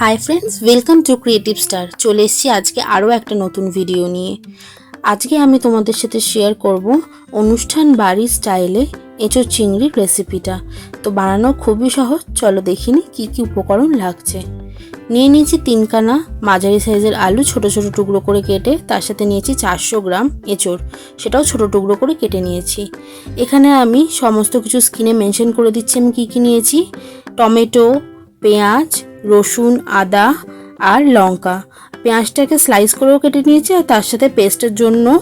Hi friends welcome to creative star চলে এসেছি আজকে আরও একটা নতুন ভিডিও নিয়ে। আজকে আমি তোমাদের সাথে শেয়ার করব অনুষ্ঠান বাড়ির স্টাইলে এঁচোর চিংড়ির রেসিপিটা তো বানানো খুবই সহজ, চলো দেখিনি কি কি উপকরণ লাগছে। নিয়ে নিয়েছি তিনখানা মাঝারি সাইজের আলু, ছোট ছোট টুকরো করে কেটে তার সাথে নিয়েছি চারশো গ্রাম এঁচোড়। সেটাও ছোট টুকরো করে কেটে নিয়েছি। এখানে আমি সমস্ত কিছু স্কিনে মেনশন করে দিচ্ছি। আমি কী কী নিয়েছি? টমেটো, পেঁয়াজ রসুন, আদা আর লঙ্কা। পেঁয়াজটাকে স্লাইস করেও কেটে নিয়েছি আর তার সাথে পেস্টের জন্য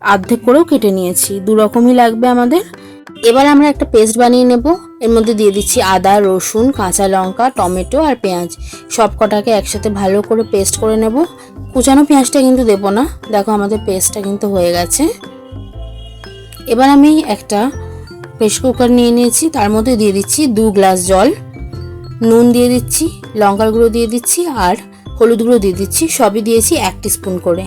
অর্ধেক করেও কেটে নিয়েছি। দু রকমই লাগবে আমাদের। এবার আমরা একটা পেস্ট বানিয়ে নেব। এর মধ্যে দিয়ে দিচ্ছি আদা, রসুন, কাঁচা লঙ্কা, টমেটো আর পেঁয়াজ। সব কটাকে একসাথে ভালো করে পেস্ট করে নেব। কুচানো পেঁয়াজটা কিন্তু দেবো না। দেখো আমাদের পেস্টটা কিন্তু হয়ে গেছে। এবার আমি একটা প্রেশার কুকার নিয়ে নিয়েছি। তার মধ্যে দিয়ে দিচ্ছি দু গ্লাস জল। নুন দিয়ে দিচ্ছি, লঙ্কার গুঁড়ো দিয়ে দিচ্ছি আর হলুদ গুঁড়ো দিয়ে দিচ্ছি, সবই দিয়েছি এক স্পুন করে।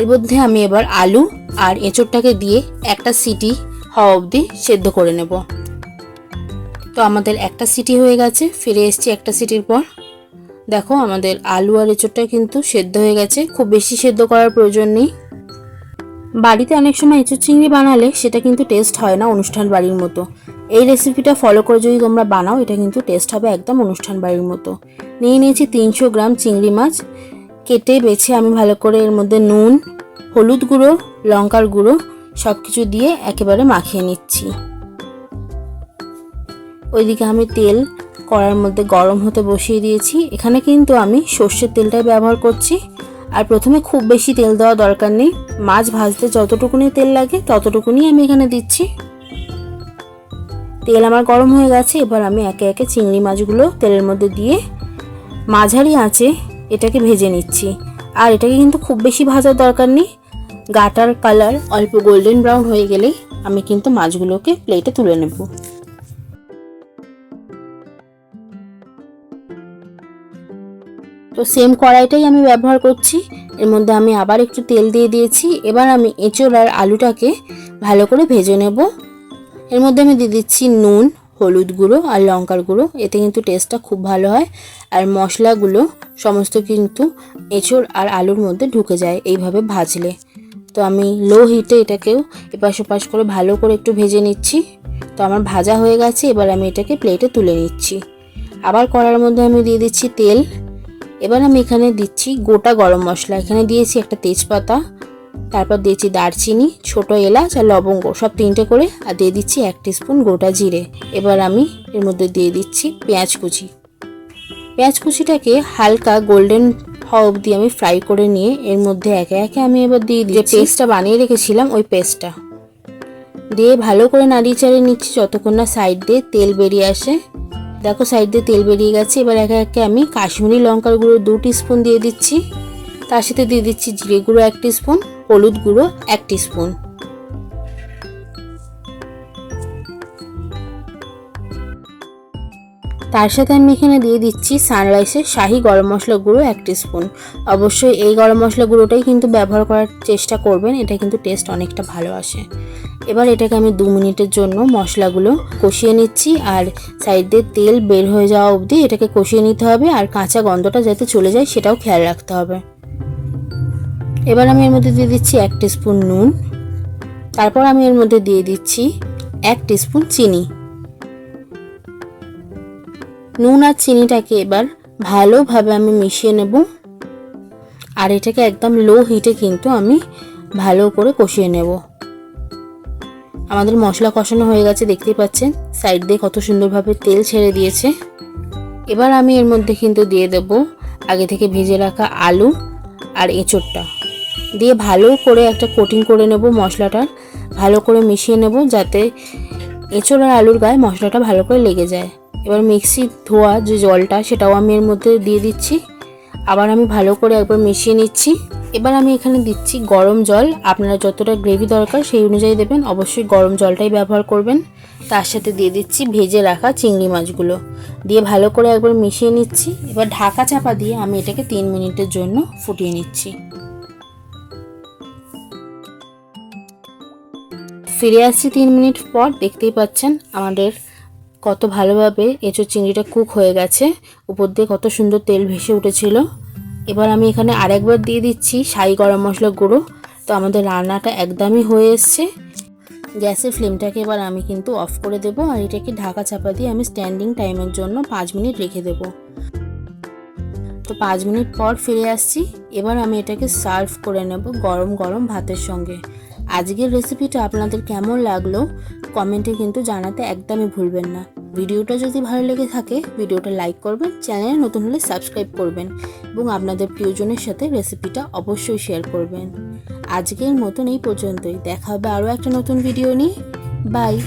এর মধ্যে আমি এবার আলু আর এঁচোড়টাকে দিয়ে একটা সিটি হওয়া অবধি সেদ্ধ করে নেব। তো আমাদের একটা সিটি হয়ে গেছে, ফিরে এসেছি একটা সিটির পর। দেখো আমাদের আলু আর এঁচোড়টা কিন্তু সেদ্ধ হয়ে গেছে, খুব বেশি সেদ্ধ করার প্রয়োজন নেই। বাড়িতে অনেক সময় এঁচোড় চিংড়ি বানালে সেটা কিন্তু টেস্ট হয় না অনুষ্ঠান বাড়ির মতো। এই রেসিপিটা ফলো করে যদি তোমরা বানাও, এটা কিন্তু টেস্ট হবে একদম অনুষ্ঠান বাড়ির মতো। নিয়ে নিয়েছি তিনশো গ্রাম চিংড়ি মাছ। কেটে বেছে আমি ভালো করে এর মধ্যে নুন, হলুদ গুঁড়ো, লঙ্কার গুঁড়ো সব কিছু দিয়ে একেবারে মাখিয়ে নিচ্ছি। ওইদিকে আমি তেল কড়ার মধ্যে গরম হতে বসিয়ে দিয়েছি। এখানে কিন্তু আমি সর্ষের তেলটাই ব্যবহার করছি। আর প্রথমে খুব বেশি তেল দেওয়া দরকার নেই। মাছ ভাজতে যতটুকুনি তেল লাগে ততটুকুনি আমি এখানে দিচ্ছি। তেল আমার গরম হয়ে গেছে, এবার আমি একে একে চিংড়ি মাছগুলো তেলের মধ্যে দিয়ে মাঝারি আঁচে এটাকে ভেজে নিচ্ছি। আর এটাকে কিন্তু খুব বেশি ভাজার দরকার নেই। গাটার কালার অল্প গোল্ডেন ব্রাউন হয়ে গেলেই আমি কিন্তু মাছগুলোকে প্লেটে তুলে নেব। তো সেম কড়াইটাই আমি ব্যবহার করছি। এর মধ্যে আমি আবার একটু তেল দিয়ে দিয়েছি। এবার আমি এঁচোড় আর আলুটাকে ভালো করে ভেজে নেব। এর মধ্যে আমি দিয়ে দিচ্ছি নুন, হলুদ গুঁড়ো আর লঙ্কার গুঁড়ো। এতে কিন্তু টেস্টটা খুব ভালো হয় আর মশলাগুলো সমস্ত কিন্তু এঁচোড় আর আলুর মধ্যে ঢুকে যায় এইভাবে ভাজলে। তো আমি লো হিটে এটাকেও এপাশ ওপাশ করে ভালো করে একটু ভেজে নিচ্ছি। তো আমার ভাজা হয়ে গেছে, এবার আমি এটাকে প্লেটে তুলে নিচ্ছি। আবার কড়ার মধ্যে আমি দিয়ে দিচ্ছি তেল। এবার আমি এখানে দিচ্ছি গোটা গরম মশলা। এখানে দিয়েছি একটা তেজপাতা তারপর দিয়েছি দারচিনি ছোট এলাচ আর লবঙ্গ। সব তিনটে করে আর দিয়ে দিচ্ছি এক স্পুন গোটা জিরে। এবার আমি এর মধ্যে দিয়ে দিচ্ছি পেঁয়াজ কুচি। পেঁয়াজ কুচিটাকে হালকা গোল্ডেন হওয়া অবধি আমি ফ্রাই করে নিয়ে এর মধ্যে একে একে আমি এবার দিয়ে দিই পেস্টটা বানিয়ে রেখেছিলাম ওই পেস্টটা দিয়ে ভালো করে নাড়িয়ে চাড়িয়ে নিচ্ছি যতক্ষণ না সাইড দিয়ে তেল বেরিয়ে আসে। দেখো সাইড দিয়ে তেল বেরিয়ে গেছে এবার একে একে আমি কাশ্মীরি লঙ্কার গুঁড়ো দু স্পুন দিয়ে দিচ্ছি। তার সাথে দিয়ে দিচ্ছি জিরে গুঁড়ো এক স্পুন হলুদ গুঁড়ো এক স্পুন তার সাথে আমি এখানে দিয়ে দিচ্ছি সানরাইসের শাহি গরম মশলা গুঁড়ো এক স্পুন অবশ্যই এই গরম মশলা গুঁড়োটাই কিন্তু ব্যবহার করার চেষ্টা করবেন, এটা কিন্তু টেস্ট অনেকটা ভালো আসে। এবার এটাকে আমি দু মিনিটের জন্য মশলাগুলো কষিয়ে নিচ্ছি, আর সাইড দিয়ে তেল বের হয়ে যাওয়া অবধি এটাকে কষিয়ে নিতে হবে, আর কাঁচা গন্ধটা যাতে চলে যায় সেটাও খেয়াল রাখতে হবে। এবার আমি এর মধ্যে দিয়ে দিচ্ছি এক স্পুন নুন। তারপর আমি এর মধ্যে দিয়ে দিচ্ছি এক স্পুন চিনি। নুন আর চিনিটাকে এবার ভালোভাবে আমি মিশিয়ে নেব। আর এটাকে একদম লো হিটে কিন্তু আমি ভালো করে কষিয়ে নেব। আমাদের মশলা কষানো হয়ে গেছে, দেখতেই পাচ্ছেন। সাইড দিয়ে কত সুন্দরভাবে তেল ছেড়ে দিয়েছে। এবার আমি এর মধ্যে কিন্তু দিয়ে দেব আগে থেকে ভেজে রাখা আলু আর এঁচোড়টা। দিয়ে ভালো করে একটা কোটিং করে নেব মশলাটা, ভালো করে মিশিয়ে নেব যাতে এঁচোড় আর আলুর গায়ে মশলাটা ভালো করে লেগে যায়। এবার মিক্সি ধোয়া যে জলটা, সেটাও আমি এর মধ্যে দিয়ে দিচ্ছি। আবার আমি ভালো করে একবার মিশিয়ে নিচ্ছি। এবার আমি এখানে দিচ্ছি গরম জল। আপনারা যতটা গ্রেভি দরকার সেই অনুযায়ী দেবেন। অবশ্যই গরম জলটাই ব্যবহার করবেন। তার সাথে দিয়ে দিচ্ছি ভেজে রাখা চিংড়ি মাছগুলো। দিয়ে ভালো করে একবার মিশিয়ে নিচ্ছি। এবার ঢাকা চাপা দিয়ে আমি এটাকে তিন মিনিটের জন্য ফুটিয়ে নিচ্ছি। ফিরে আসছি তিন মিনিট পর, দেখতেই পাচ্ছেন আমাদের কত ভালোভাবে এঁচোর চিংড়িটা কুক হয়ে গেছে। উপর দিয়ে কত সুন্দর তেল ভেসে উঠেছিল। এবার আমি এখানে আরেকবার দিয়ে দিচ্ছি সাই গরম মশলা গুঁড়ো। তো আমাদের রান্নাটা একদমই হয়ে এসছে। গ্যাসের ফ্লেমটাকে এবার আমি কিন্তু অফ করে দেবো আর এটাকে ঢাকা চাপা দিয়ে আমি স্ট্যান্ডিং টাইমের জন্য পাঁচ মিনিট রেখে দেবো। তো পাঁচ মিনিট পর ফিরে আসছি। এবার আমি এটাকে সার্ভ করে নেব গরম গরম ভাতের সঙ্গে। আজকের রেসিপিটা আপনাদের কেমন লাগল, কমেন্টে কিন্তু জানাতে একদমই ভুলবেন না। ভিডিওটা যদি ভালো লেগে থাকে, ভিডিওটা লাইক করবেন, চ্যানেলে নতুন হলে সাবস্ক্রাইব করবেন এবং আপনাদের প্রিয়জনের সাথে রেসিপিটা অবশ্যই শেয়ার করবেন। আজকের মতন এই পর্যন্তই। দেখা হবে আরও একটা নতুন ভিডিও নিয়ে। বাই